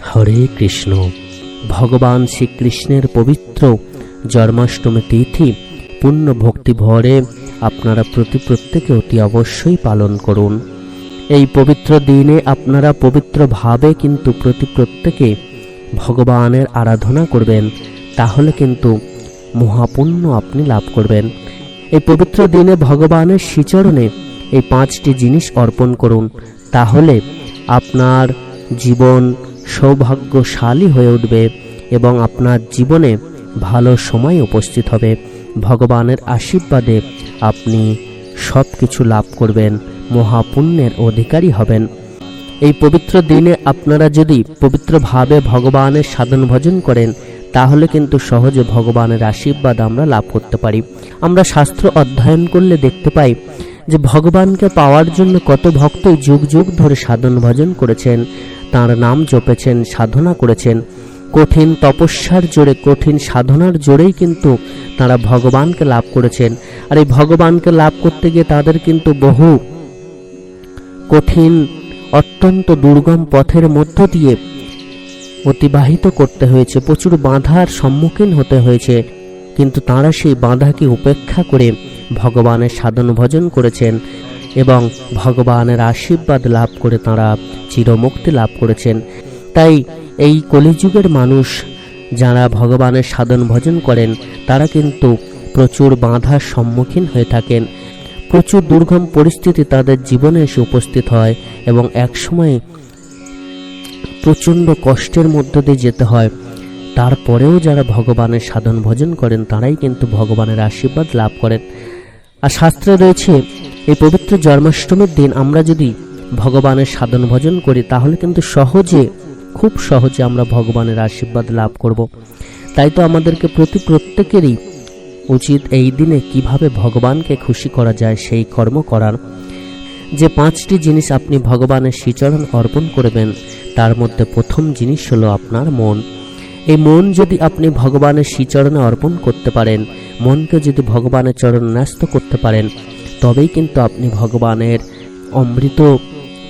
হরে কৃষ্ণ। ভগবান শ্রীকৃষ্ণের পবিত্র জন্মাষ্টমী তিথি পূর্ণ ভক্তি ভরে আপনারা প্রতি প্রত্যেকে অতি অবশ্যই পালন করুন। এই পবিত্র দিনে আপনারা পবিত্রভাবে কিন্তু প্রতি প্রত্যেকে ভগবানের আরাধনা করবেন, তাহলে কিন্তু মহাপুণ্য আপনি লাভ করবেন। এই পবিত্র দিনে ভগবানের শ্রীচরণে এই পাঁচটি জিনিস অর্পণ করুন, তাহলে আপনার জীবন সৌভাগ্যশালী হয়ে উঠবে এবং আপনার জীবনে ভালো সময় উপস্থিত হবে। ভগবানের আশীর্বাদে আপনি সব কিছু লাভ করবেন, মহাপুণ্যের অধিকারী হবেন। এই পবিত্র দিনে আপনারা যদি পবিত্রভাবে ভগবানের সাধন ভজন করেন, তাহলে কিন্তু সহজে ভগবানের আশীর্বাদ আমরা লাভ করতে পারি। আমরা শাস্ত্র অধ্যয়ন করলে দেখতে পাই যে ভগবানকে পাওয়ার জন্য কত ভক্তই যুগ যুগ ধরে সাধন ভজন করেছেন। তার নাম জপেছেন, সাধনা করেছেন। কঠিন তপস্যার জোরে, কঠিন সাধনার জোরেই কিন্তু তারা ভগবানকে লাভ করেছেন। আর এই ভগবানকে লাভ করতে গিয়ে তাদের কিন্তু বহু কঠিন, অত্যন্ত দুর্গম পথের মধ্য দিয়ে অতিবাহিত করতে হয়েছে। প্রচুর বাধার সম্মুখীন হতে হয়েছে। কিন্তু তারা সেই বাধাকে উপেক্ষা করে ভগবানের সাধন ভজন করেছেন। এবং ভগবানের আশীর্বাদ লাভ করে তারা চিরমুক্তি লাভ করেছেন। তাই এই কলিযুগের মানুষ যারা ভগবানের সাধন ভজন করেন, তারা কিন্তু প্রচুর বাধার সম্মুখীন হয়ে থাকেন। প্রচুর দুর্গম পরিস্থিতি তাদের জীবনে এসে উপস্থিত হয় এবং একসময় প্রচণ্ড কষ্টের মধ্য দিয়ে যেতে হয়। তারপরেও যারা ভগবানের সাধন ভজন করেন, তারাই কিন্তু ভগবানের আশীর্বাদ লাভ করেন। আর শাস্ত্রে রয়েছে এই পবিত্র জন্মাষ্টমীর দিন আমরা যদি ভগবানের সাধন ভজন করি, তাহলে কিন্তু সহজে, খুব সহজে আমরা ভগবানের আশীর্বাদ লাভ করব। তাই তো আমাদেরকে প্রতি প্রত্যেকেরই উচিত এই দিনে কীভাবে ভগবানকে খুশি করা যায়, সেই কর্ম করার। যে পাঁচটি জিনিস আপনি ভগবানের শ্রীচরণ অর্পণ করবেন, তার মধ্যে প্রথম জিনিস হলো আপনার মন। এই মন যদি আপনি ভগবানের শ্রীচরণে অর্পণ করতে পারেন, মনকে যদি ভগবানের চরণ ন্যস্ত করতে পারেন তবেই কিন্তু আপনি ভগবানের অমৃত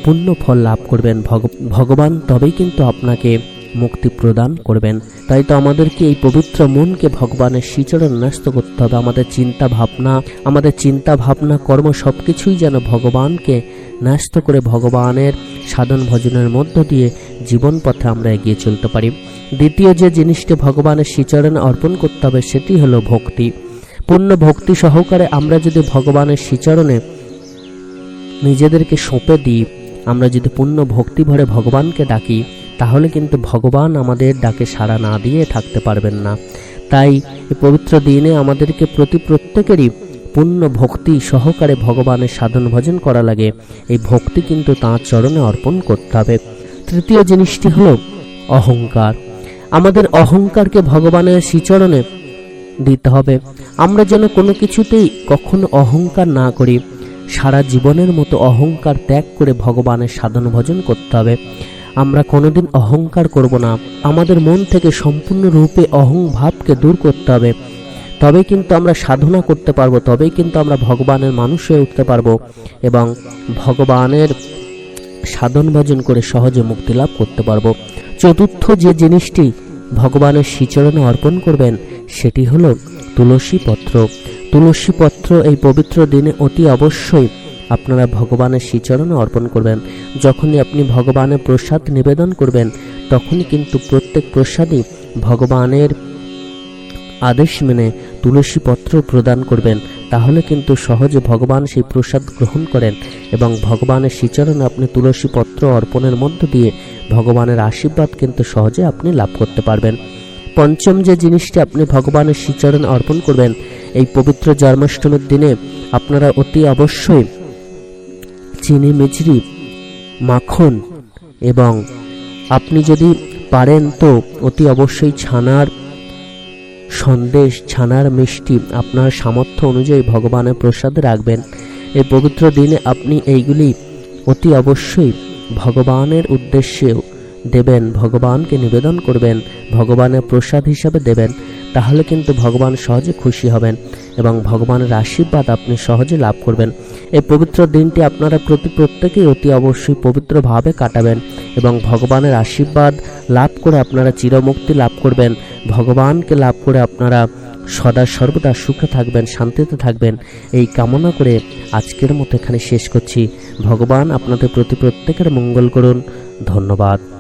পূর্ণ ফল লাভ করবেন। ভগ- ভগবান তবেই কিন্তু আপনাকে মুক্তি প্রদান করবেন। তাই তো আমাদেরকে এই পবিত্র মনকে ভগবানের শ্রীচরণ ন্যস্ত করতে হবে। আমাদের চিন্তা ভাবনা আমাদের চিন্তা ভাবনা কর্ম সব কিছুই যেন ভগবানকে ন্যস্ত করে ভগবানের সাধন ভজনের মধ্য দিয়ে জীবন পথে আমরা এগিয়ে চলতে পারি। দ্বিতীয় যে জিনিসটি ভগবানের শ্রীচরণে অর্পণ করতে হবে সেটি হলো ভক্তি। পূর্ণ ভক্তি সহকারে আমরা যদি ভগবানের শ্রীচরণে নিজেদেরকে সঁপে দিই, আমরা যদি পূর্ণ ভক্তি ভরে ভগবানকে ডাকি, তাহলে কিন্তু ভগবান আমাদের ডাকে সাড়া না দিয়ে থাকতে পারবেন না। তাই পবিত্র দিনে আমাদেরকে প্রতি প্রত্যেকেরই পূর্ণ ভক্তি সহকারে ভগবানের সাধন ভজন করা লাগে। এই ভক্তি কিন্তু তাঁর চরণে অর্পণ করতে হবে। তৃতীয় জিনিসটি হলো অহংকার। আমাদের অহংকারকে ভগবানের শ্রীচরণে দিতে হবে। আমরা যেন কোনো কিছুতেই কখনো অহংকার না করি। সারা জীবনের মতো অহংকার ত্যাগ করে ভগবানের সাধন ভজন করতে হবে। আমরা কোনোদিন অহংকার করব না। আমাদের মন থেকে সম্পূর্ণরূপে অহং ভাবকে দূর করতে হবে। তবে কিন্তু আমরা সাধনা করতে পারব, তবেই কিন্তু আমরা ভগবানের মানুষ হয়ে উঠতে পারব এবং ভগবানের সাধন ভজন করে সহজে মুক্তি লাভ করতে পারব। চতুর্থ যে জিনিসটি ভগবানের শ্রীচরণে অর্পণ করবেন সেটি হলো তুলসী পত্র। তুলসী পত্র এই পবিত্র দিনে অতি অবশ্যই আপনারা ভগবানের শ্রীচরণে অর্পণ করবেন। যখনই আপনি ভগবানের প্রসাদ নিবেদন করবেন, তখনই কিন্তু প্রত্যেক প্রসাদই ভগবানের আদেশ মেনে তুলসী পত্র প্রদান করবেন। তাহলে কিন্তু সহজে ভগবান সেই প্রসাদ গ্রহণ করেন এবং ভগবানের শ্রীচরণে আপনি তুলসী পত্র অর্পণের মধ্য দিয়ে ভগবানের আশীর্বাদ কিন্তু সহজে আপনি লাভ করতে পারবেন। পঞ্চম যে জিনিসটি আপনি ভগবানের শ্রীচরণে অর্পণ করবেন, এই পবিত্র জন্মাষ্টমীর দিনে আপনারা অতি অবশ্যই চিনি মিচড়ি মাখন এবং আপনি যদি পারেন তো অতি অবশ্যই ছানার সন্দেশ, ছানার মিষ্টি আপনার সামর্থ্য অনুযায়ী ভগবানের প্রসাদে রাখবেন। এই পবিত্র দিনে আপনি এইগুলি অতি অবশ্যই ভগবানের উদ্দেশ্যে দেবেন, ভগবানকে নিবেদন করবেন, ভগবানের প্রসাদ হিসাবে দেবেন, তাহলে কিন্তু ভগবান সহজে খুশি হবেন এবং ভগবানের আশীর্বাদ আপনি সহজে লাভ করবেন। এই পবিত্র দিনটি আপনারা প্রতি প্রত্যেকেই অতি অবশ্যই পবিত্রভাবে কাটাবেন এবং ভগবানের আশীর্বাদ লাভ করে আপনারা চিরমুক্তি লাভ করবেন। ভগবানকে লাভ করে আপনারা সদা সর্বদা সুখে থাকবেন, শান্তিতে থাকবেন। এই কামনা করে আজকের মতো এখানে শেষ করছি। ভগবান আপনাদের প্রতি প্রত্যেকের মঙ্গল করুন। ধন্যবাদ।